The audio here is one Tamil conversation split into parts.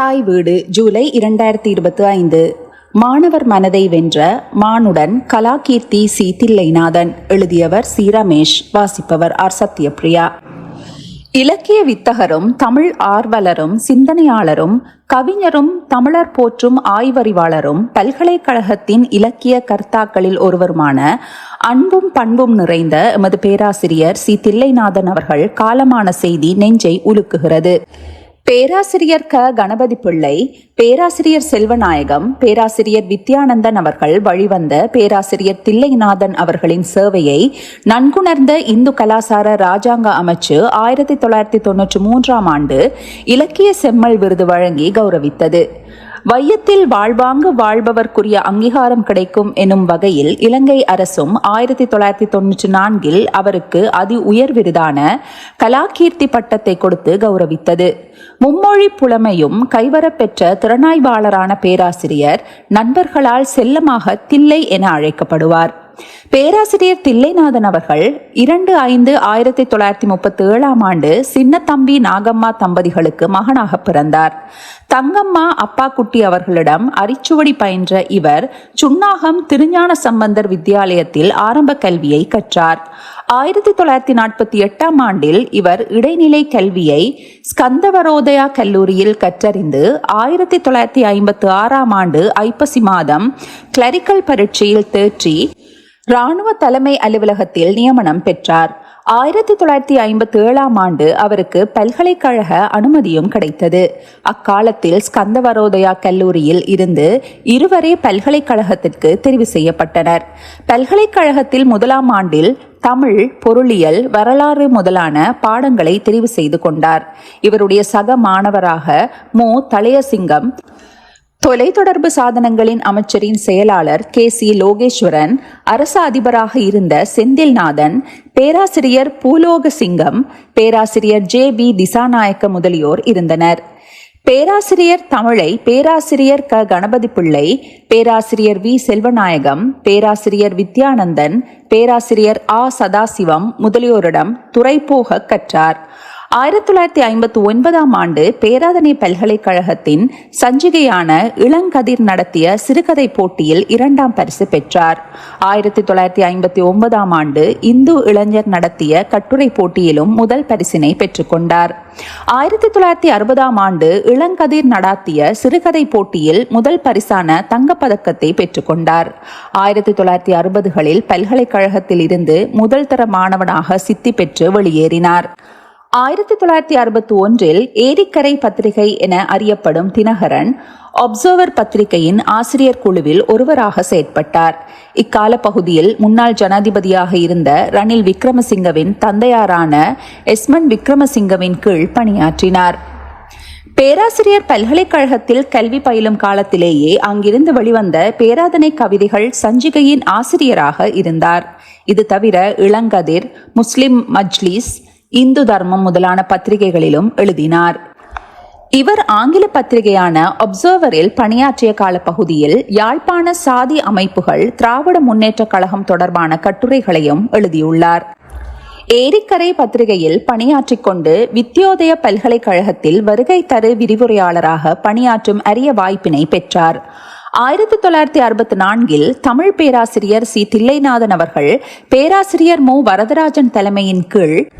தாய் வீடு ஜூலை இரண்டாயிரத்தி இருபத்தி ஐந்து. மாணவர் மனதை வென்ற மானுடன் கலாகீர்த்தி சி. தில்லைநாதன் எழுதியவர் சி. ரமேஷ் வாசிப்பவர் ஆர். சத்யபிரியா. இலக்கிய வித்தகரும் தமிழ் ஆர்வலரும் சிந்தனையாளரும் கவிஞரும் தமிழர் போற்றும் ஆய்வறிவாளரும் பல்கலைக்கழகத்தின் இலக்கிய கர்த்தாக்களில் ஒருவருமான அன்பும் பண்பும் நிறைந்த எமது பேராசிரியர் சி. தில்லைநாதன் அவர்கள் காலமான செய்தி நெஞ்சை உலுக்குகிறது. பேராசிரியர் க. கணபதி பிள்ளை பேராசிரியர் செல்வநாயகம் பேராசிரியர் வித்யானந்தன் அவர்கள் வழிவந்த பேராசிரியர் தில்லைநாதன் அவர்களின் சேவையை நன்குணர்ந்த இந்து கலாசார ராஜாங்க அமைச்சு ஆயிரத்தி தொள்ளாயிரத்தி தொன்னூற்றி மூன்றாம் ஆண்டு இலக்கிய செம்மல் விருது வழங்கி கௌரவித்தது. வையத்தில் வாழ்வாங்கு வாழ்பவர்க்குரிய அங்கீகாரம் கிடைக்கும் எனும் வகையில் இலங்கை அரசும் ஆயிரத்தி தொள்ளாயிரத்தி தொன்னூற்றி நான்கில் அவருக்கு அதி உயர் விருதான கலாகீர்த்தி பட்டத்தை கொடுத்து கௌரவித்தது. மும்மொழி புலமையும் கைவரப்பெற்ற திறனாய்வாளரான பேராசிரியர் நண்பர்களால் செல்லமாக தில்லை என அழைக்கப்படுவார். பேராசிரியர் தில்லைநாதன் அவர்கள் இரண்டு ஐந்து ஆயிரத்தி தொள்ளாயிரத்தி முப்பத்தி ஏழாம் ஆண்டு சின்னத்தம்பி நாகம்மா தம்பதிகளுக்கு மகனாக பிறந்தார். தங்கம்மா அப்பா குட்டி அவர்களிடம் அரிச்சுவடி பயின்ற இவர் சுன்னாகம் திருஞான சம்பந்தர் வித்தியாலயத்தில் ஆரம்ப கல்வியை கற்றார். ஆயிரத்தி தொள்ளாயிரத்தி நாற்பத்தி எட்டாம் ஆண்டில் இவர் இடைநிலை கல்வியை ஸ்கந்தவரோதயா கல்லூரியில் கற்றறிந்து ஆயிரத்தி தொள்ளாயிரத்தி ஐம்பத்தி ஆறாம் ஆண்டு ஐப்பசி மாதம் கிளரிக்கல் பரீட்சையில் தேற்றி இராணுவ தலைமை அலுவலகத்தில் நியமனம் பெற்றார். ஆயிரத்தி தொள்ளாயிரத்தி ஐம்பத்தி ஏழாம் ஆண்டு அவருக்கு பல்கலைக்கழக அனுமதியும் கிடைத்தது. அக்காலத்தில் ஸ்கந்தவரோதயா கல்லூரியில் இருந்து இருவரே பல்கலைக்கழகத்திற்கு தெரிவு செய்யப்பட்டனர். பல்கலைக்கழகத்தில் முதலாம் ஆண்டில் தமிழ் பொருளியல் வரலாறு முதலான பாடங்களை தெரிவு செய்து கொண்டார். இவருடைய சக மாணவராக மு. தலையசிங்கம் தொலைத்தொடர்பு சாதனங்களின் அமைச்சரின் செயலாளர் கே சி லோகேஸ்வரன் அரசு அதிபராக இருந்த செந்தில்நாதன் பேராசிரியர் பூலோக சிங்கம் பேராசிரியர் ஜே பி திசாநாயக்க முதலியோர் இருந்தனர். பேராசிரியர் தமிழை பேராசிரியர் க. கணபதி பிள்ளை பேராசிரியர் வி. செல்வநாயகம் பேராசிரியர் வித்யானந்தன் பேராசிரியர் ஆ. சதாசிவம் முதலியோரிடம் துறைபோக கற்றார். ஆயிரத்தி தொள்ளாயிரத்தி ஐம்பத்தி ஒன்பதாம் ஆண்டு பேராதனை பல்கலைக்கழகத்தின் சஞ்சிகையான இளங்கதிர் நடத்திய சிறுகதை போட்டியில் இரண்டாம் பரிசு பெற்றார். ஆயிரத்தி தொள்ளாயிரத்தி ஐம்பத்தி ஒன்பதாம் ஆண்டு இந்து இளைஞர் நடத்திய கட்டுரை போட்டியிலும் முதல் பரிசினை பெற்றுக்கொண்டார் ஆயிரத்தி தொள்ளாயிரத்தி அறுபதாம் ஆண்டு இளங்கதிர் நடாத்திய சிறுகதை போட்டியில் முதல் பரிசான தங்கப்பதக்கத்தை பெற்றுக்கொண்டார் ஆயிரத்தி தொள்ளாயிரத்தி அறுபதுகளில் பல்கலைக்கழகத்தில் இருந்து முதல் தர மாணவனாக சித்தி பெற்று வெளியேறினார். ஆயிரத்தி தொள்ளாயிரத்தி அறுபத்தி ஒன்றில் ஏரிக்கரை பத்திரிகை என அறியப்படும் தினகரன் ஒப்சர்வர் பத்திரிகையின் ஆசிரியர் குழுவில் ஒருவராக செயற்பட்டார். இக்கால பகுதியில் முன்னாள் ஜனாதிபதியாக இருந்த ரணில் விக்ரமசிங்கவின் தந்தையாரான எஸ்மன் விக்ரமசிங்கவின் கீழ் பணியாற்றினார். பேராசிரியர் பல்கலைக்கழகத்தில் கல்வி பயிலும் காலத்திலேயே அங்கிருந்து வெளிவந்த பேராதனை கவிதைகள் சஞ்சிகையின் ஆசிரியராக இருந்தார். இது தவிர இளங்கதிர் முஸ்லிம் மஜ்லிஸ் இந்து தர்மம் முதலான பத்திரிகைகளிலும் எழுதினார். இவர் ஆங்கில பத்திரிகையான ஒப்சர்வரில் பணியாற்றிய கால பகுதியில் யாழ்ப்பாண சாதி அமைப்புகள் திராவிட முன்னேற்ற கழகம் தொடர்பான கட்டுரைகளையும் எழுதியுள்ளார். ஏரிக்கரை பத்திரிகையில் பணியாற்றிக் கொண்டு வித்யோதய பல்கலைக்கழகத்தில் வருகை தரு விரிவுரையாளராக பணியாற்றும் அரிய வாய்ப்பினை பெற்றார். ஆயிரத்தி தொள்ளாயிரத்தி அறுபத்தி நான்கில் தமிழ் பேராசிரியர் சி. தில்லைநாதன் அவர்கள் பேராசிரியர் மு. வரதராஜன் தலைமையின் கீழ்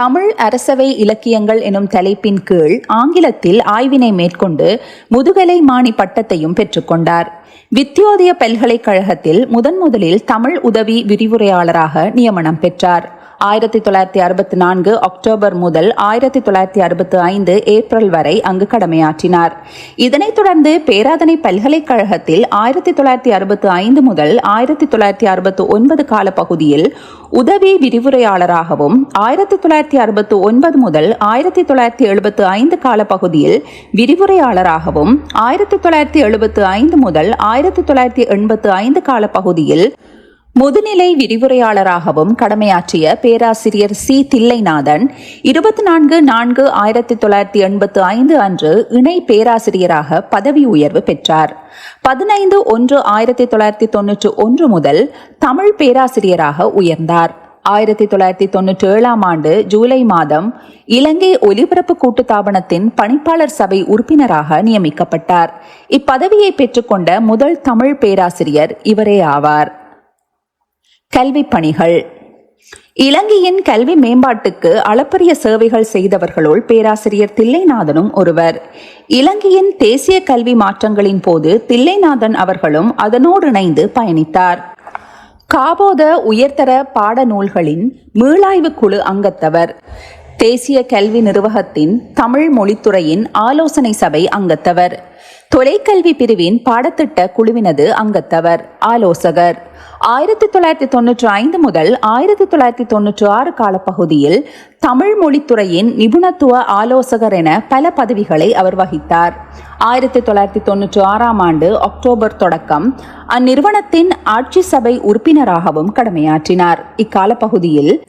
தமிழ் அரசவை இலக்கியங்கள் எனும் தலைப்பின் கீழ் ஆங்கிலத்தில் ஆய்வினை மேற்கொண்டு முதுகலை மாணி பட்டத்தையும் பெற்றுக்கொண்டார் வித்யோதய பல்கலைக்கழகத்தில் முதன் முதலில் தமிழ் உதவி விரிவுரையாளராக நியமனம் பெற்றார். ஆயிரத்தி தொள்ளாயிரத்தி அறுபத்தி நான்கு அக்டோபர் முதல் ஆயிரத்தி தொள்ளாயிரத்தி அறுபத்தி ஐந்து ஏப்ரல் வரை அங்கு கடமையாற்றினார். இதனைத் தொடர்ந்து பேராதனை பல்கலைக்கழகத்தில் ஆயிரத்தி தொள்ளாயிரத்தி அறுபத்தி ஐந்து முதல் ஆயிரத்தி தொள்ளாயிரத்தி அறுபத்தி ஒன்பது கால பகுதியில் உதவி விரிவுரையாளராகவும் ஆயிரத்தி தொள்ளாயிரத்தி அறுபத்தி ஒன்பது முதல் ஆயிரத்தி தொள்ளாயிரத்தி எழுபத்தி ஐந்து கால பகுதியில் விரிவுரையாளராகவும் ஆயிரத்தி தொள்ளாயிரத்தி எழுபத்தி ஐந்து முதல் ஆயிரத்தி தொள்ளாயிரத்தி எண்பத்தி ஐந்து கால பகுதியில் முதுநிலை விரிவுரையாளராகவும் கடமையாற்றிய பேராசிரியர் சி. தில்லைநாதன் இருபத்தி நான்கு நான்கு ஆயிரத்தி தொள்ளாயிரத்தி எண்பத்தி ஐந்து அன்று இணை பேராசிரியராக பதவி உயர்வு பெற்றார். பதினைந்து ஒன்று ஆயிரத்தி தொள்ளாயிரத்தி தொன்னூற்றி ஒன்று முதல் தமிழ் பேராசிரியராக உயர்ந்தார். ஆயிரத்தி தொள்ளாயிரத்தி தொன்னூற்றி ஏழாம் ஆண்டு ஜூலை மாதம் இலங்கை ஒலிபரப்பு கூட்டுத்தாபனத்தின் பணிப்பாளர் சபை உறுப்பினராக நியமிக்கப்பட்டார். இப்பதவியை பெற்றுக்கொண்ட முதல் தமிழ் பேராசிரியர் இவரே ஆவார். கல்வி பணிகள். இலங்கையின் கல்வி மேம்பாட்டுக்கு அளப்பரிய சேவைகள் செய்தவர்களுள் பேராசிரியர் தில்லைநாதனும் ஒருவர். இலங்கையின் தேசிய கல்வி மாற்றங்களின் போது தில்லைநாதன் அவர்களும் அதனோடு இணைந்து பயணித்தார். காபோத உயர்தர பாடநூல்களின் மீளாய்வு குழு அங்கத்தவர். தேசிய கல்வி நிர்வாகத்தின் தமிழ் மொழித்துறையின் ஆலோசனை சபை அங்கத்தவர். தொலைக்கல்வி பிரிவின் பாடத்திட்ட குழுவினது அங்கத்தவர் ஆலோசகர். ஆயிரத்தி தொள்ளாயிரத்தி தொன்னூற்றி ஐந்து முதல் ஆயிரத்தி தொள்ளாயிரத்தி தொன்னூற்றி ஆறு காலப்பகுதியில் தமிழ் மொழித்துறையின் நிபுணத்துவ ஆலோசகர் என பல பதவிகளை அவர் வகித்தார். ஆயிரத்தி தொள்ளாயிரத்தி தொன்னூற்றி ஆறாம் ஆண்டு அக்டோபர் தொடக்கம் அந்நிறுவனத்தின் ஆட்சி சபை உறுப்பினராகவும் கடமையாற்றினார். இக்கால பகுதியில்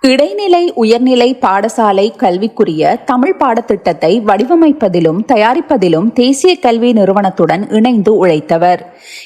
இடைநிலை உயர்நிலை பாடசாலை கல்விக்குரிய தமிழ் பாடத்திட்டத்தை வடிவமைப்பதிலும் தயாரிப்பதிலும் தேசிய கல்வி நிறுவனத்துடன் இணைந்து உழைத்தவர்.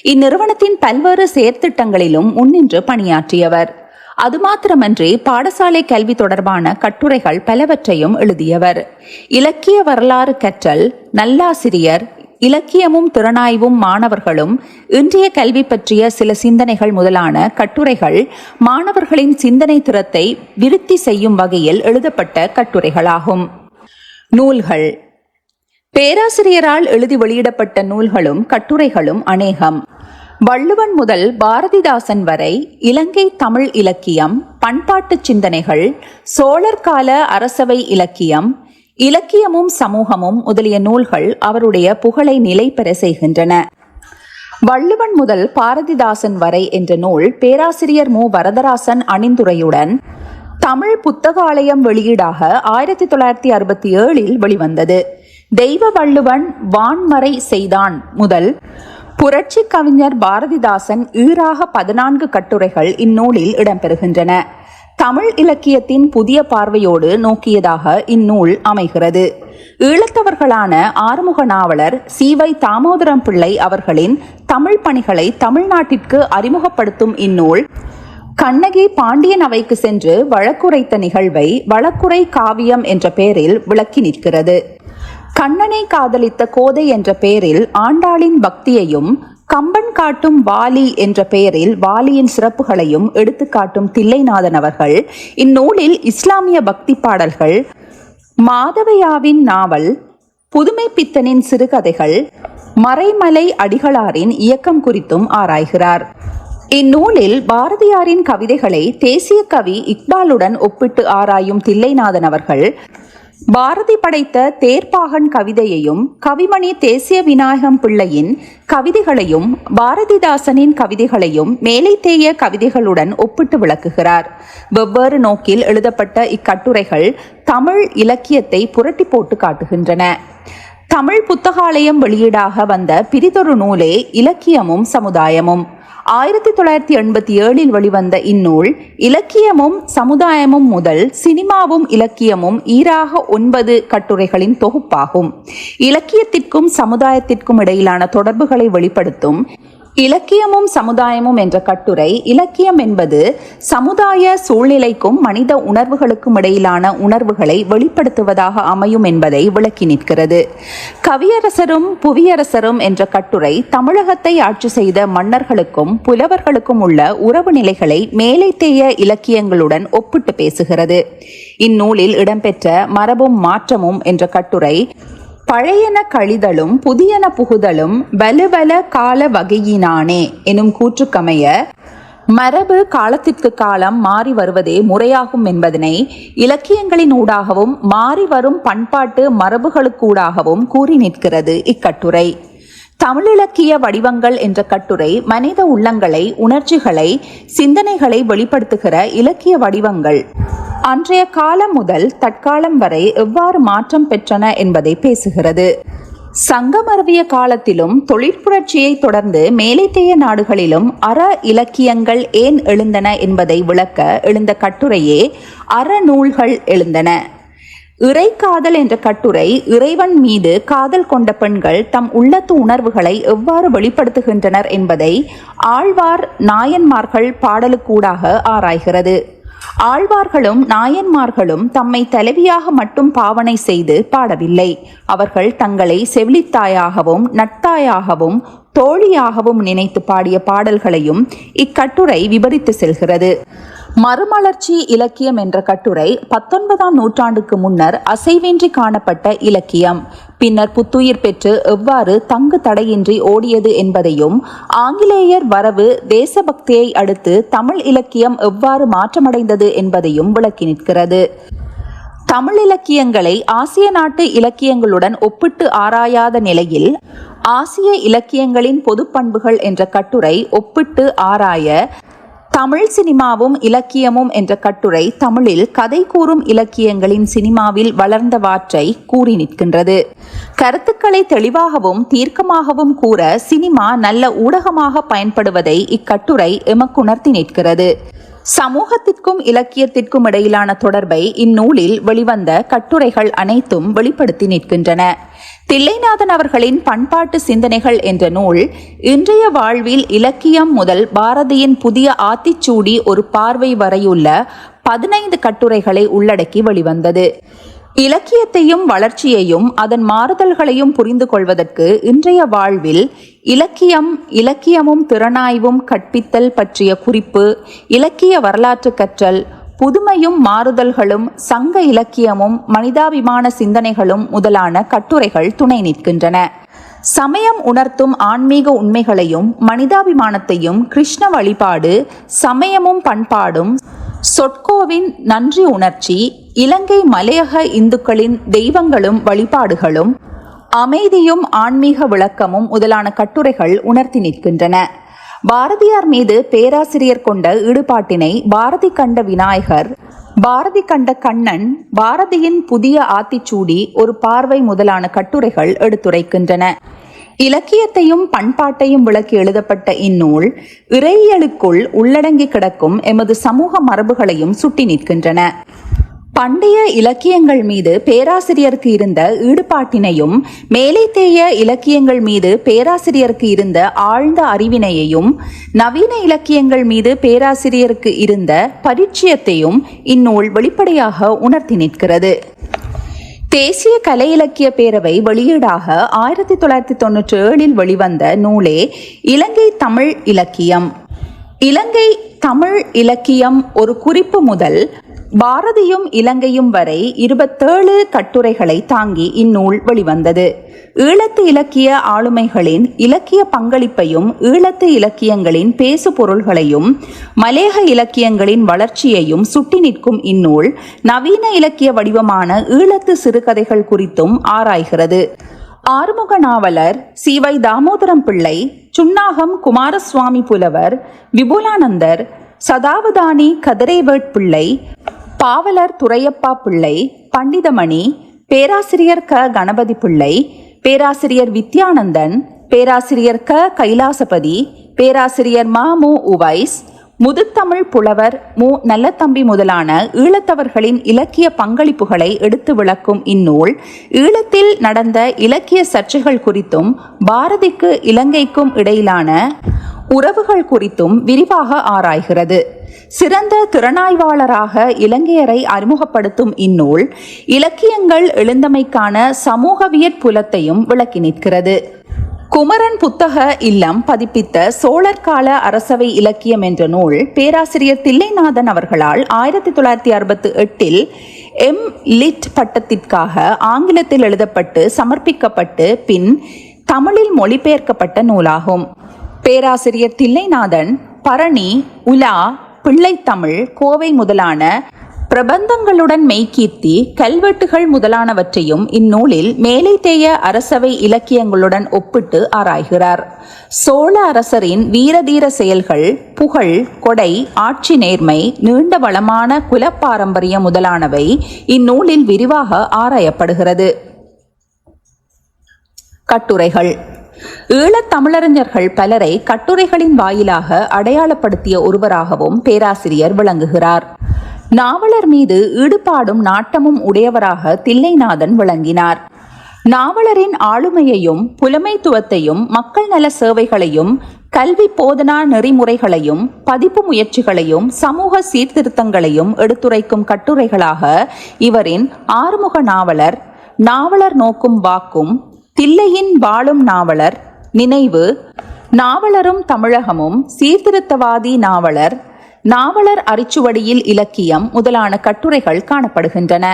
இந்நிறுவனத்தின் பல்வேறு செயற்திட்டங்களிலும் முன்னின்று பணியாற்றியவர். அது மாத்திரமன்றி பாடசாலை கல்வி தொடர்பான கட்டுரைகள் பலவற்றையும் எழுதியவர். இலக்கிய வரலாறு கற்றல் நல்லாசிரியர் இலக்கியமும் திறனாய்வும் மாணவர்களும் இன்றைய கல்வி பற்றிய சில சிந்தனைகள் முதலான கட்டுரைகள் மாணவர்களின் சிந்தனை திறத்தை விருத்தி செய்யும் வகையில் எழுதப்பட்ட கட்டுரைகளாகும். நூல்கள். பேராசிரியரால் எழுதி வெளியிடப்பட்ட நூல்களும் கட்டுரைகளும் அநேகம். வள்ளுவன் முதல் பாரதிதாசன் வரை இலங்கை தமிழ் இலக்கியம் பண்பாட்டு சிந்தனைகள் சோழர் கால அரசவை இலக்கியம் இலக்கியமும் சமூகமும் முதலிய நூல்கள் அவருடைய புகழை நிலை பெற செய்கின்றன. வள்ளுவன் முதல் பாரதிதாசன் வரை என்ற நூல் பேராசிரியர் மு. வரதராசன் அணிந்துரையுடன் தமிழ் புத்தகாலயம் வெளியீடாக ஆயிரத்தி தொள்ளாயிரத்தி அறுபத்தி ஏழில் வெளிவந்தது. தெய்வ வள்ளுவன் வான்மறை செய்தான் முதல் புரட்சி கவிஞர் பாரதிதாசன் ஈராக பதினான்கு கட்டுரைகள் இந்நூலில் இடம்பெறுகின்றன. தமிழ் இலக்கியத்தின் புதிய பார்வையோடு நோக்கியதாக இந்நூல் அமைகிறது. ஈழத்தவர்களான ஆறுமுக நாவலர் சீவை தாமோதரம் பிள்ளை அவர்களின் தமிழ் பணிகளை தமிழ்நாட்டிற்கு அறிமுகப்படுத்தும் இந்நூல் கண்ணகி பாண்டியன் அவைக்கு சென்று வழக்குரைத்த நிகழ்வை வழக்குரை காவியம் என்ற பெயரில் விளக்கி நிற்கிறது. கண்ணனை காதலித்த கோதை என்ற பெயரில் ஆண்டாளின் பக்தியையும் கம்பன் காட்டும் வாலி என்ற பெயரில் வாலியின் சிறப்புகளையும் எடுத்துக்காட்டும் தில்லைநாதன் அவர்கள் இந்நூலில் இஸ்லாமிய பக்தி பாடல்கள் மாதவையாவின் நாவல் புதுமை பித்தனின் சிறுகதைகள் மறைமலை அடிகளாரின் இயக்கம் குறித்தும் ஆராய்கிறார். இந்நூலில் பாரதியாரின் கவிதைகளை தேசிய கவி இக்பாலுடன் ஒப்பிட்டு ஆராயும் தில்லைநாதன் அவர்கள் பாரதி படைத்த தேர்ப்பாகன் கவிதையையும் கவிமணி தேசிய விநாயகம் பிள்ளையின் கவிதைகளையும் பாரதிதாசனின் கவிதைகளையும் மேலைத்தேய கவிதைகளுடன் ஒப்பிட்டு விளக்குகிறார். வெவ்வேறு நோக்கில் எழுதப்பட்ட இக்கட்டுரைகள் தமிழ் இலக்கியத்தை புரட்டி போட்டு காட்டுகின்றன. தமிழ் புத்தகாலயம் வெளியீடாக வந்த பிரிதொரு நூலே இலக்கியமும் சமுதாயமும். ஆயிரத்தி தொள்ளாயிரத்தி எண்பத்தி ஏழில் வெளிவந்த இந்நூல் இலக்கியமும் சமுதாயமும் முதல் சினிமாவும் இலக்கியமும் ஈராக ஒன்பது கட்டுரைகளின் தொகுப்பாகும். இலக்கியத்திற்கும் சமுதாயத்திற்கும் இடையிலான தொடர்புகளை வெளிப்படுத்தும் இலக்கியமும் சமுதாயமும் என்ற கட்டுரை இலக்கியம் என்பது சமுதாய சூழ்நிலைக்கும் மனித உணர்வுகளுக்கும் இடையிலான உணர்வுகளை வெளிப்படுத்துவதாக அமையும் என்பதை விளக்கி நிற்கிறது. கவியரசரும் புவியரசரும் என்ற கட்டுரை தமிழகத்தை ஆட்சி செய்த மன்னர்களுக்கும் புலவர்களுக்கும் உள்ள உறவு நிலைகளை மேலைத்தேய இலக்கியங்களுடன் ஒப்பிட்டு பேசுகிறது. இந்நூலில் இடம்பெற்ற மரபும் மாற்றமும் என்ற கட்டுரை பழையன கழிதலும் புதியன புகுதலும் வலுவல கால வகையினானே எனும் கூற்றுக்கமைய மரபு காலத்திற்கு காலம் மாறி வருவதே முறையாகும் என்பதனை இலக்கியங்களின் ஊடாகவும் மாறி வரும் பண்பாட்டு மரபுகளுக்கூடாகவும் கூறி நிற்கிறது இக்கட்டுரை. தமிழிலக்கிய வடிவங்கள் என்ற கட்டுரை மனித உள்ளங்களை உணர்ச்சிகளை சிந்தனைகளை வெளிப்படுத்துகிற இலக்கிய வடிவங்கள். அன்றைய காலம் முதல் தற்காலம் வரை எவ்வாறு மாற்றம் பெற்றன என்பதை பேசுகிறது. சங்கமரவிய காலத்திலும் தொழிற்புரட்சியை தொடர்ந்து மேலைத்தேய நாடுகளிலும் அற இலக்கியங்கள் ஏன் எழுந்தன என்பதை விளக்க எழுந்த கட்டுரையே அறநூல்கள் எழுந்தன. இறைக்காதல் என்ற கட்டுரை இறைவன் மீது காதல் கொண்ட பெண்கள் தம் உள்ளத்து உணர்வுகளை எவ்வாறு வெளிப்படுத்துகின்றனர் என்பதை ஆழ்வார் நாயன்மார்கள் பாடலுக்கூடாக ஆராய்கிறது. ஆழ்வார்களும் நாயன்மார்களும் தம்மை தலைவியாக மட்டும் பாவனை செய்து பாடவில்லை. அவர்கள் தங்களை செவிலித்தாயாகவும் நட்டாயாகவும் தோழியாகவும் நினைத்து பாடிய பாடல்களையும் இக்கட்டுரை விபரித்து செல்கிறது. மறுமலர்ச்சி இலக்கியம் என்ற கட்டுரை பத்தொன்பதாம் நூற்றாண்டுக்கு முன்னர் அசைவின்றி காணப்பட்ட இலக்கியம். பின்னர் புத்துயிர் பெற்று எவ்வாறு தங்கு தடையின்றி ஓடியது என்பதையும் ஆங்கிலேயர் வரவு தேசபக்தியை அடுத்து தமிழ் இலக்கியம் எவ்வாறு மாற்றமடைந்தது என்பதையும் விளக்கி நிற்கிறது. தமிழ் இலக்கியங்களை ஆசிய நாட்டு இலக்கியங்களுடன் ஒப்பிட்டு ஆராயாத நிலையில் ஆசிய இலக்கியங்களின் பொது பண்புகள் என்ற கட்டுரை ஒப்பிட்டு ஆராய தமிழ் சினிமாவும் இலக்கியமும் என்ற கட்டுரை தமிழில் கதை கூறும் இலக்கியங்களின் சினிமாவில் வளர்ந்தவாற்றை கூறி நிற்கின்றது. கருத்துக்களை தெளிவாகவும் தீர்க்கமாகவும் கூற சினிமா நல்ல ஊடகமாக பயன்படுவதை இக்கட்டுரை எமக்குணர்த்தி நிற்கிறது. சமூகத்திற்கும் இலக்கியத்திற்கும் இடையிலான தொடர்பை இந்நூலில் வெளிவந்த கட்டுரைகள் அனைத்தும் வெளிப்படுத்தி நிற்கின்றன. தில்லைநாதன் அவர்களின் பண்பாட்டு சிந்தனைகள் என்ற நூல் இன்றைய வாழ்வில் இலக்கியம் முதல் பாரதியின் புதிய ஆத்திச்சூடி ஒரு பார்வை வரையுள்ள பதினைந்து கட்டுரைகளை உள்ளடக்கி வெளிவந்தது. இலக்கியத்தையும் வளர்ச்சியையும் அதன் மாறுதல்களையும் புரிந்து கொள்வதற்கு இன்றைய வாழ்வில் இலக்கியம் இலக்கியமும் திறனாய்வும் கற்பித்தல் பற்றிய குறிப்பு இலக்கிய வரலாற்று கற்றல் புதுமையும் மாறுதல்களும் சங்க இலக்கியமும் மனிதாபிமான சிந்தனைகளும் முதலான கட்டுரைகள் துணை நிற்கின்றன. சமயம் உணர்த்தும் ஆன்மீக உண்மைகளையும் மனிதாபிமானத்தையும் கிருஷ்ண வழிபாடு சமயமும் பண்பாடும் சொட்கோவின் நன்றி உணர்ச்சி இலங்கை மலையக இந்துக்களின் தெய்வங்களும் வழிபாடுகளும் அமைதியும் ஆன்மீக விளக்கமும் முதலான கட்டுரைகள் உணர்த்தி நிற்கின்றன. பாரதியார் மீது பேராசிரியர் கொண்ட ஈடுபாட்டினை பாரதி கண்ட விநாயகர் பாரதி கண்ட கண்ணன் பாரதியின் புதிய ஆத்திச்சூடி ஒரு பார்வை முதலான கட்டுரைகள் எடுத்துரைக்கின்றன. இலக்கியத்தையும் பண்பாட்டையும் விளக்கி எழுதப்பட்ட இந்நூல் இறையியலுக்குள் உள்ளடங்கி கிடக்கும் எமது சமூக மரபுகளையும் சுட்டி நிற்கின்றன. பண்டைய இலக்கியங்கள் மீது பேராசிரியருக்கு இருந்த ஈடுபாட்டினையும் மேலைத்தேய இலக்கியங்கள் மீது பேராசிரியருக்கு இருந்த ஆழ்ந்த அறிவினையையும் நவீன இலக்கியங்கள் மீது பேராசிரியருக்கு இருந்த பரிச்சயத்தையும் இந்நூல் வெளிப்படையாக உணர்த்தி நிற்கிறது. தேசிய கலை இலக்கிய பேரவை வெளியீடாக ஆயிரத்தி தொள்ளாயிரத்தி தொன்னூற்றி ஏழில் வெளிவந்த நூலே இலங்கை தமிழ் இலக்கியம். இலங்கை தமிழ் இலக்கியம் ஒரு குறிப்பு முதல் பாரதியும் இலங்கையும் வரை இருபத்தேழு கட்டுரைகளை தாங்கி இந்நூல் வெளிவந்தது. ஈழத்து இலக்கிய ஆளுமைகளின் இலக்கிய பங்களிப்பையும் ஈழத்து இலக்கியங்களின் பேசு பொருள்களையும் மலேக இலக்கியங்களின் வளர்ச்சியையும் சுட்டி நிற்கும் இந்நூல் நவீன இலக்கிய வடிவமான ஈழத்து சிறுகதைகள் குறித்தும் ஆராய்கிறது. ஆறுமுக நாவலர் சி. வை. தாமோதரம் பிள்ளை சுன்னாகம் குமாரசுவாமி புலவர் விபுலானந்தர் சதாவதானி கதிரேவேட் பிள்ளை பாவலர் துரையப்பா பிள்ளை பண்டிதமணி பேராசிரியர் க. கணபதி பிள்ளை பேராசிரியர் வித்யானந்தன் பேராசிரியர் க. கைலாசபதி பேராசிரியர் மா. மு. உவைஸ் முதுத்தமிழ் புலவர் மு. நல்லத்தம்பி முதலான ஈழத்தவர்களின் இலக்கிய பங்களிப்புகளை எடுத்து விளக்கும் இந்நூல் ஈழத்தில் நடந்த இலக்கிய சர்ச்சைகள் குறித்தும் பாரதிக்கு இலங்கைக்கும் இடையிலான உறவுகள் குறித்தும் விரிவாக ஆராய்கிறது. சிறந்த திறனாய்வாளராக இலங்கையரை அறிமுகப்படுத்தும் இந்நூல் இலக்கியங்கள் எழுந்தமைக்கான சமூகவியற் புலத்தையும் விளக்கி நிற்கிறது. குமரன் புத்தக இல்லம் பதிப்பித்த சோழர் கால அரசவை இலக்கியம் என்ற நூல் பேராசிரியர் தில்லைநாதன் அவர்களால் ஆயிரத்தி தொள்ளாயிரத்தி அறுபத்தி எட்டில் எம். லிட் பட்டத்திற்காக ஆங்கிலத்தில் எழுதப்பட்டு சமர்ப்பிக்கப்பட்டு பின் தமிழில் மொழிபெயர்க்கப்பட்ட நூலாகும். பேராசிரியர் தில்லைநாதன் பரணி உலா பிள்ளைத்தமிழ் கோவை முதலான பிரபந்தங்களுடன் மெய்கீர்த்தி கல்வெட்டுகள் முதலானவற்றையும் இந்நூலில் மேலைத்தேய அரசவை இலக்கியங்களுடன் ஒப்பிட்டு ஆராய்கிறார். சோழ அரசரின் வீரதீர செயல்கள் புகழ் கொடை ஆட்சி நேர்மை நீண்ட வளமான குலப்பாரம்பரியம் முதலானவை இந்நூலில் விரிவாக ஆராயப்படுகிறது. கட்டுரைகள் ஈழத் தமிழறிஞர்கள் பலரை கட்டுரைகளின் வாயிலாக அடையாளப்படுத்திய ஒருவராகவும் பேராசிரியர் விளங்குகிறார். நாவலர் மீது ஈடுபாடும் நாட்டமும் உடையவராக தில்லைநாதன் விளங்கினார். நாவலரின் ஆளுமையையும் புலமைத்துவத்தையும் மக்கள் நல சேவைகளையும் கல்வி போதனா நெறிமுறைகளையும் பதிப்பு முயற்சிகளையும் சமூக சீர்திருத்தங்களையும் எடுத்துரைக்கும் கட்டுரைகளாக இவரின் ஆறுமுக நாவலர் நாவலர் நோக்கும் வாக்கும் தில்லையின் வாழும் நாவலர் நினைவு. நாவலரும் தமிழகமும் சீர்திருத்தவாதி நாவலர் நாவலர் அரிச்சுவடியில் இலக்கியம் முதலான கட்டுரைகள் காணப்படுகின்றன.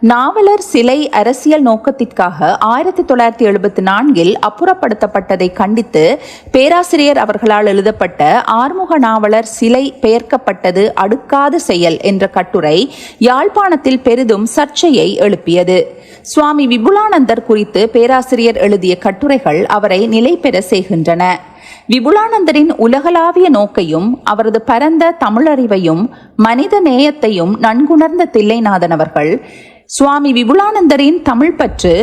நாவலர் சிலை அரசியல் நோக்கத்திற்காக ஆயிரத்தி தொள்ளாயிரத்தி எழுபத்தி நான்கில் அப்புறப்படுத்தப்பட்டதை கண்டித்து பேராசிரியர் அவர்களால் எழுதப்பட்ட ஆறுமுக நாவலர் சிலை பெயர்க்கப்பட்டது அடுக்காத செயல் என்ற கட்டுரை யாழ்ப்பாணத்தில் பெரிதும் சர்ச்சையை எழுப்பியது. சுவாமி விபுலானந்தர் குறித்து பேராசிரியர் எழுதிய கட்டுரைகள் அவரை நிலை பெற செய்கின்றன. விபுலானந்தரின் உலகளாவிய நோக்கையும் அவரது பரந்த தமிழறிவையும் மனித நேயத்தையும் நன்குணர்ந்த தில்லைநாதன் அவர்கள் சுவாமி விபுலானந்தரின் தமிழ் பற்று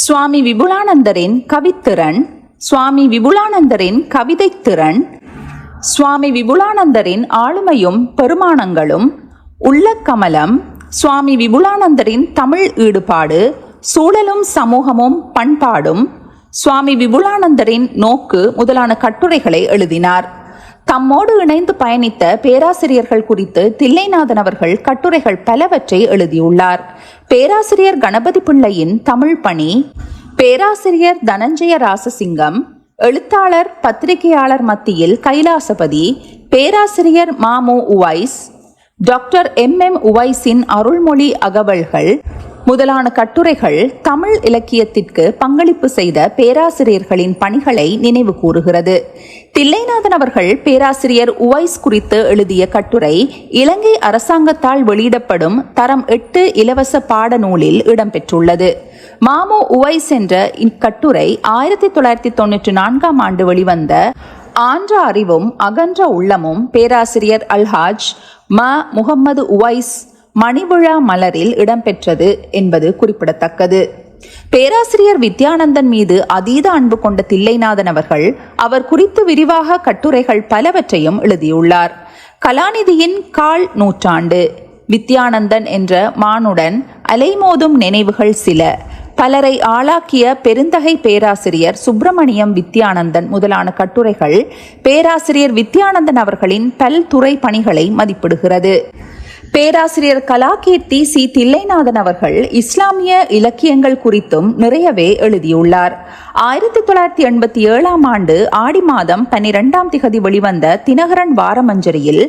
சுவாமி விபுலானந்தரின் கவித்திறன் சுவாமி விபுலானந்தரின் கவிதை திறன் சுவாமி விபுலானந்தரின் ஆளுமையும் பெருமானங்களும் உள்ள கமலம் சுவாமி விபுலானந்தரின் தமிழ் ஈடுபாடு சூழலும் சமூகமும் பண்பாடும் சுவாமி விபுலானந்தரின் நோக்கு முதலான கட்டுரைகளை எழுதினார். தம்மோடு இணைந்து பயணித்த பேராசிரியர்கள் குறித்து தில்லைநாதன் அவர்கள் கட்டுரைகள் பலவற்றை எழுதியுள்ளார். பேராசிரியர் கணபதி பிள்ளையின் தமிழ் பணி பேராசிரியர் தனஞ்சய ராசசிங்கம் எழுத்தாளர் பத்திரிகையாளர் மத்தியில் கைலாசபதி பேராசிரியர் Mamu Uvais doctor M M உவைஸின் அருள்மொழி அகவல்கள் முதலான கட்டுரைகள் தமிழ் இலக்கியத்திற்கு பங்களிப்பு செய்த பேராசிரியர்களின் பணிகளை நினைவு கூறுகிறது. தில்லைநாதன் அவர்கள் பேராசிரியர் உவைஸ் குறித்து எழுதிய கட்டுரை இலங்கை அரசாங்கத்தால் வெளியிடப்படும் தரம் எட்டு இலவச பாடநூலில் இடம்பெற்றுள்ளது. மாமோ உவைஸ் என்ற இக்கட்டுரை ஆயிரத்தி தொள்ளாயிரத்தி தொன்னூற்றி நான்காம் ஆண்டு வெளிவந்த ஆன்ற அறிவும் அகன்ற உள்ளமும் பேராசிரியர் அல்ஹாஜ் ம. முகம்மது உவைஸ் மணிவிழா மலரில் இடம்பெற்றது என்பது குறிப்பிடத்தக்கது. பேராசிரியர் வித்யானந்தன் மீது அதீத அன்பு கொண்ட தில்லைநாதன் அவர்கள் அவர் குறித்து விரிவாக கட்டுரைகள் பலவற்றையும் எழுதியுள்ளார். கலாநிதியின் கால் நூற்றாண்டு வித்யானந்தன் என்ற மானுடன் அலைமோதும் நினைவுகள் சில. பலரை ஆளாக்கிய பெருந்தகை பேராசிரியர் சுப்பிரமணியம் வித்யானந்தன் முதலான கட்டுரைகள் பேராசிரியர் வித்யானந்தன் அவர்களின் பல்துறை பணிகளை மதிப்பிடுகிறது. பேராசிரியர் கலாகீர்த்தி சி. தில்லைநாதன் அவர்கள் இஸ்லாமிய இலக்கியங்கள் குறித்தும் நிறையவே எழுதியுள்ளார். ஆயிரத்தி தொள்ளாயிரத்தி எண்பத்தி ஏழாம் ஆண்டு ஆடி மாதம் பன்னிரெண்டாம் திகதி வெளிவந்த தினகரன் வாரமஞ்சரியில்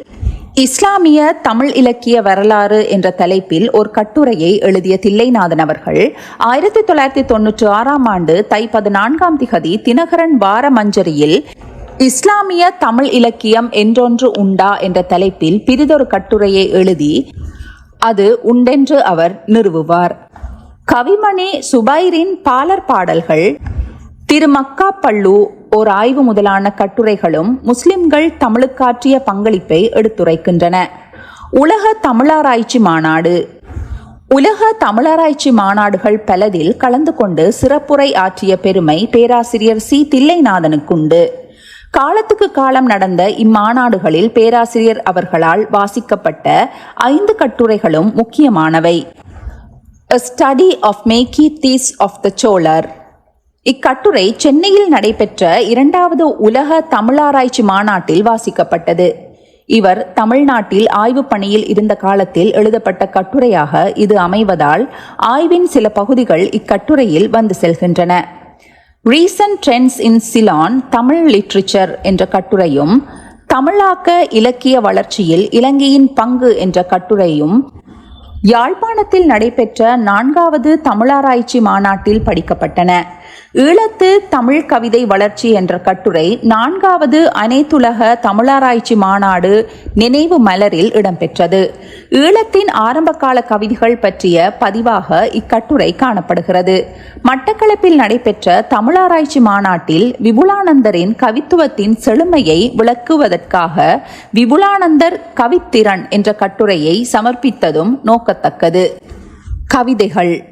இஸ்லாமிய தமிழ் இலக்கிய வரலாறு என்ற தலைப்பில் ஒரு கட்டுரையை எழுதிய தில்லைநாதன் அவர்கள் ஆயிரத்தி தொள்ளாயிரத்தி தொன்னூற்றி ஆறாம் ஆண்டு தை பதினான்காம் திகதி தினகரன் வாரமஞ்சரியில் இஸ்லாமிய தமிழ் இலக்கியம் என்றொன்று உண்டா என்ற தலைப்பில் பிரிதொரு கட்டுரையை எழுதி அது உண்டென்று அவர் நிறுவுவார். கவிமணி சுபைரின் பாலர் பாடல்கள் திருமக்கா பள்ளு ஓர் ஆய்வு முதலான கட்டுரைகளும் முஸ்லிம்கள் தமிழுக்காற்றிய பங்களிப்பை எடுத்துரைக்கின்றன. உலக தமிழாராய்ச்சி மாநாடு. உலக தமிழராய்ச்சி மாநாடுகள் பலதில் கலந்து கொண்டு சிறப்புரை ஆற்றிய பெருமை பேராசிரியர் சி. தில்லைநாதனுக்குண்டு. காலத்துக்கு காலம் நடந்த இம்மாநாடுகளில் பேராசிரியர் அவர்களால் வாசிக்கப்பட்ட ஐந்து கட்டுரைகளும் முக்கியமானவை. Study of மேக்கி these of the Cholar இக்கட்டுரை சென்னையில் நடைபெற்ற இரண்டாவது உலக தமிழாராய்ச்சி மாநாட்டில் வாசிக்கப்பட்டது. இவர் தமிழ்நாட்டில் ஆய்வு பணியில் இருந்த காலத்தில் எழுதப்பட்ட கட்டுரையாக இது அமைவதால் ஆய்வின் சில பகுதிகள் இக்கட்டுரையில் வந்து செல்கின்றன. Recent trends in Ceylon Tamil literature என்ற கட்டுரையும் தமிழாக்க இலக்கிய வளர்ச்சியில் இலங்கையின் பங்கு என்ற கட்டுரையும் யாழ்ப்பாணத்தில் நடைபெற்ற நான்காவது தமிழாராய்ச்சி மாநாட்டில் படிக்கப்பட்டன. ஈழத்து தமிழ் கவிதை வளர்ச்சி என்ற கட்டுரை நான்காவது அனைத்துலக தமிழாராய்ச்சி மாநாடு நினைவு மலரில் இடம்பெற்றது. ஈழத்தின் ஆரம்பகால கவிதைகள் பற்றிய பதிவாக இக்கட்டுரை காணப்படுகிறது. மட்டக்களப்பில் நடைபெற்ற தமிழாராய்ச்சி மாநாட்டில் விபுலானந்தரின் கவித்துவத்தின் செழுமையை விளக்குவதற்காக விபுலானந்தர் கவித்திறன் என்ற கட்டுரையை சமர்ப்பித்ததும் நோக்கத்தக்கது. கவிதைகள்.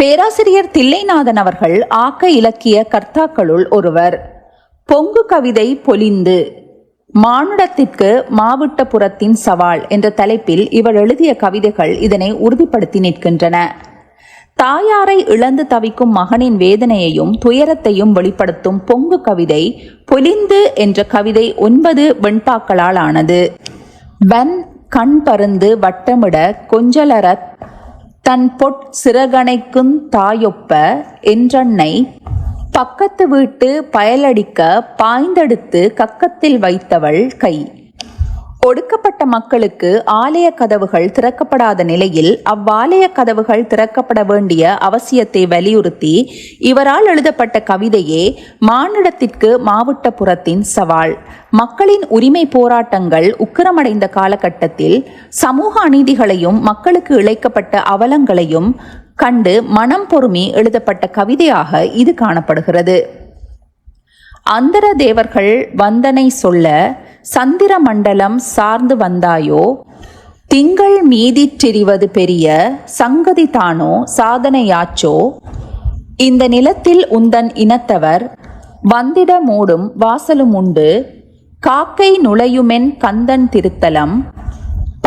பேராசிரியர் தில்லைநாதன் அவர்கள் ஆக்க இலக்கிய கர்த்தாக்களுள் ஒருவர். பொங்கு கவிதை பொலிந்து. மானுடத்திற்கு மாவட்டபுரத்தின் சவால் என்ற தலைப்பில் இவர் எழுதிய கவிதைகள் இதனை உறுதிப்படுத்தி நிற்கின்றன. தாயாரை இழந்து தவிக்கும் மகனின் வேதனையையும் துயரத்தையும் வெளிப்படுத்தும் பொங்கு கவிதை பொலிந்து என்ற கவிதை ஒன்பது வெண்பாக்களால் ஆனது. வன் கண் பருந்து வட்டமிட கொஞ்சலரத் தன் பொற் சிறகணைக்குந் தாயொப்ப என்றன்னை பக்கத்து வீட்டு பயலடிக்க பாய்ந்தெடுத்து கக்கத்தில் வைத்தவள் கை. ஒடுக்கப்பட்ட மக்களுக்கு ஆலய கதவுகள் திறக்கப்படாத நிலையில் அவ்வாலய கதவுகள் திறக்கப்பட வேண்டிய அவசியத்தை வலியுறுத்தி இவரால் எழுதப்பட்ட கவிதையே மானிடத்திற்கு மாவட்டபுரத்தின் சவால். மக்களின் உரிமை போராட்டங்கள் உக்கிரமடைந்த காலகட்டத்தில் சமூக அநீதிகளையும் மக்களுக்கு இழைக்கப்பட்ட அவலங்களையும் கண்டு மனம் பொறுமி எழுதப்பட்ட கவிதையாக இது காணப்படுகிறது. அந்தர தேவர்கள் வந்தனை சொல்ல சந்திர மண்டலம் சார்ந்து வந்தாயோ? திங்கள் மீதி பெரிய சங்கதி தானோ சாதனையாச்சோ? இந்த நிலத்தில் உந்தன் இனத்தவர் வந்திட மூடும் வாசலும் உண்டு. காக்கை நுழையுமென் கந்தன் திருத்தலம்.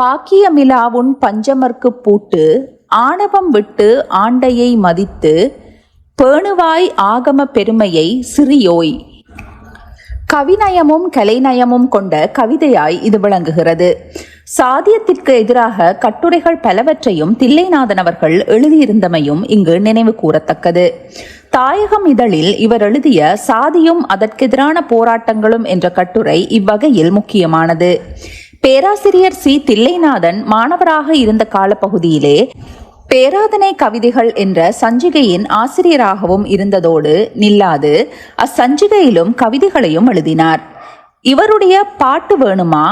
பாக்கியமிலாவுன் பஞ்சமர்க்கு பூட்டு ஆணவம் விட்டு ஆண்டையை மதித்து பேணுவாய் ஆகம பெருமையை சிறியோய். கவிநயமும் கலைநயமும் கொண்ட கவிதையாய் இது விளங்குகிறது. சாதியத்திற்கு எதிராக கட்டுரைகள் பலவற்றையும் தில்லைநாதன் அவர்கள் எழுதியிருந்தமையும் இங்கு நினைவு கூறத்தக்கது. தாயகம் இதழில் இவர் எழுதிய சாதியும் அதற்கெதிரான போராட்டங்களும் என்ற கட்டுரை இவ்வகையில் முக்கியமானது. பேராசிரியர் சி. தில்லைநாதன் மாணவராக இருந்த காலப்பகுதியிலே பேராதனை கவிதைகள் என்ற சஞ்சிகையின் ஆசிரியராகவும் இருந்ததோடு நில்லாது அச்சஞ்சிகையிலும் கவிதைகளையும் எழுதினார். இவருடைய பாட்டு வேணுமா?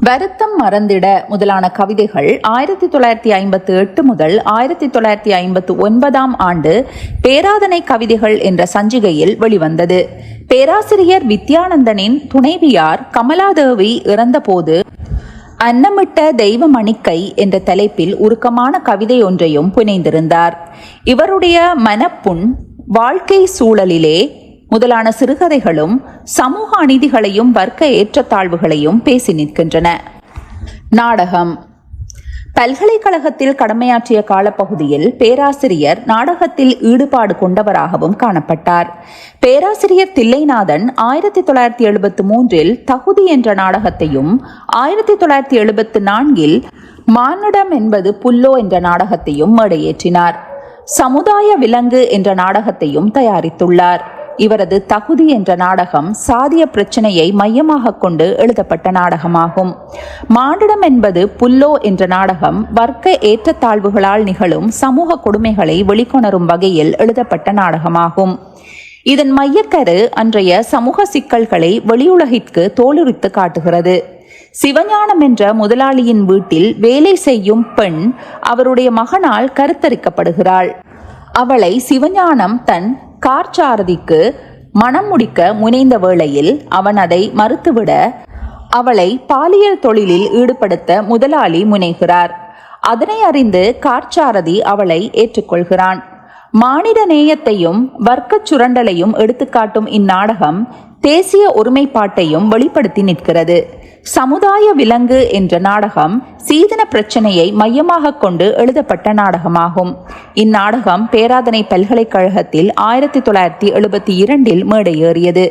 வருத்தம் மறந்திட முதலான கவிதைகள் ஆயிரத்தி தொள்ளாயிரத்தி ஐம்பத்தி எட்டு முதல் ஆயிரத்தி தொள்ளாயிரத்தி ஐம்பத்தி ஒன்பதாம் ஆண்டு பேராதனை கவிதைகள் என்ற சஞ்சிகையில் வெளிவந்தது. பேராசிரியர் வித்யானந்தனின் துணைவியார் கமலாதேவி இறந்தபோது அன்னமிட்ட தெய்வ மணிக்கை என்ற தலைப்பில் உருக்கமான கவிதை ஒன்றையும் புனைந்திருந்தார். இவருடைய மனப்புண் வாழ்க்கை சூழலிலே முதலான சிறுகதைகளும் சமூக அநீதிகளையும் வர்க்க ஏற்றத்தாழ்வுகளையும் பேசி நிற்கின்றன. நாடகம் பல்கலைக்கழகத்தில் கடமையாற்றிய காலப்பகுதியில் பேராசிரியர் நாடகத்தில் ஈடுபாடு கொண்டவராகவும் காணப்பட்டார். பேராசிரியர் தில்லைநாதன் ஆயிரத்தி தொள்ளாயிரத்தி எழுபத்தி மூன்றில் தகுதி என்ற நாடகத்தையும் ஆயிரத்தி தொள்ளாயிரத்தி எழுபத்தி நான்கில் மானுடம் என்பது புல்லோ என்ற நாடகத்தையும் மேடையேற்றினார். சமுதாய விலங்கு என்ற நாடகத்தையும் தயாரித்துள்ளார். இவரது தகுதி என்ற நாடகம் சாதிய பிரச்சனையை மையமாக கொண்டு எழுதப்பட்ட நாடகமாகும். மானிடம் என்பது புல்லோ என்ற நாடகம் வர்க்க ஏற்றத்தாழ்வுகளால் நிகழும் சமூக கொடுமைகளை வெளிக்கொணரும் வகையில் எழுதப்பட்ட நாடகமாகும். இதன் மையக்கரு அன்றைய சமூக சிக்கல்களை வெளியுலகிற்கு தோலுரித்து காட்டுகிறது. சிவஞானம் என்ற முதலாளியின் வீட்டில் வேலை செய்யும் பெண் அவருடைய மகனால் கருத்தரிக்கப்படுகிறாள். அவளை சிவஞானம் தன் கார்ச்சாரதிக்கு மனம் முடிக்க முனைந்த வேளையில் அவன் அதை மறுத்துவிட அவளை பாலியல் தொழிலில் ஈடுபடுத்த முதலாளி முனைகிறார். அதனை அறிந்து கார்ச்சாரதி அவளை ஏற்றுக்கொள்கிறான். மானிட நேயத்தையும் வர்க்கச் சுரண்டலையும் எடுத்துக்காட்டும் இந்நாடகம் தேசிய ஒருமைப்பாட்டையும் வெளிப்படுத்தி நிற்கிறது. சமுதாய விலங்கு என்ற நாடகம் சீதன பிரச்சனையை மையமாக கொண்டு எழுதப்பட்ட நாடகமாகும். இந்நாடகம் பேராதனை பல்கலைக்கழகத்தில் ஆயிரத்தி தொள்ளாயிரத்தி எழுபத்தி இரண்டில் மேடையேறியது.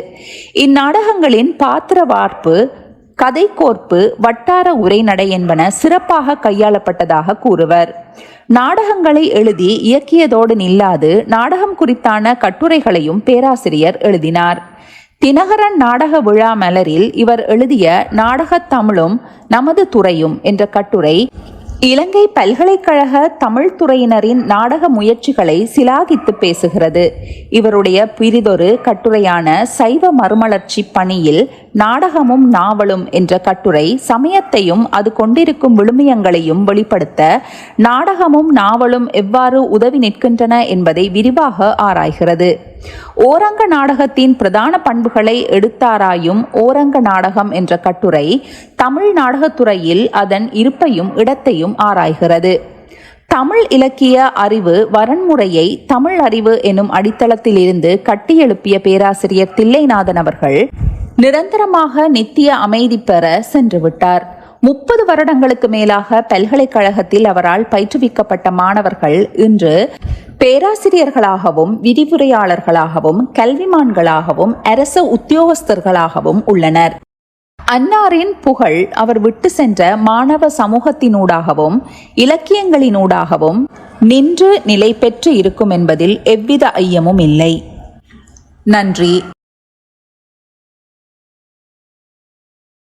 இந்நாடகங்களின் பாத்திர வார்ப்பு கதை கோர்ப்பு வட்டார உரைநடை என்பன சிறப்பாக கையாளப்பட்டதாக கூறுவர். நாடகங்களை எழுதி இயக்கியதோடு நில்லாது நாடகம் குறித்தான கட்டுரைகளையும் பேராசிரியர் எழுதினார். தினகரன் நாடக விழா மலரில் இவர் எழுதிய நாடகத் தமிழும் நமது துறையும் என்ற கட்டுரை இலங்கை பல்கலைக்கழக தமிழ் துறையினரின் நாடக முயற்சிகளை சிலாகித்து பேசுகிறது. இவருடைய பிரிதொரு கட்டுரையான சைவ மறுமலர்ச்சி பணியில் நாடகமும் நாவலும் என்ற கட்டுரை சமயத்தையும் அது கொண்டிருக்கும் விழுமியங்களையும் வெளிப்படுத்த நாடகமும் நாவலும் எவ்வாறு உதவி நிற்கின்றன என்பதை விரிவாக ஆராய்கிறது. ஓரங்க நாடகத்தின் பிரதான பண்புகளை எடுத்தாராயும் ஓரங்க நாடகம் என்ற கட்டுரை தமிழ் நாடகத்துறையில் அதன் இருப்பையும் இடத்தையும் ஆராய்கிறது. தமிழ் இலக்கிய அறிவு வரன்முறையை தமிழ் அறிவு எனும் அடித்தளத்திலிருந்து கட்டியெழுப்பிய பேராசிரியர் தில்லைநாதன் அவர்கள் நிரந்தரமாக நித்திய அமைதி பெற சென்று விட்டார். முப்பது வருடங்களுக்கு மேலாக பல்கலைக்கழகத்தில் அவரால் பயிற்றுவிக்கப்பட்ட மாணவர்கள் இன்று பேராசிரியர்களாகவும் விரிவுரையாளர்களாகவும் கல்விமான்களாகவும் அரச உத்தியோகஸ்தர்களாகவும் உள்ளனர். அன்னாரின் புகழ் அவர் விட்டு சென்ற மாணவ சமூகத்தினூடாகவும் இலக்கியங்களினூடாகவும் நின்று நிலை பெற்று இருக்கும் என்பதில் எவ்வித ஐயமும் இல்லை. நன்றி.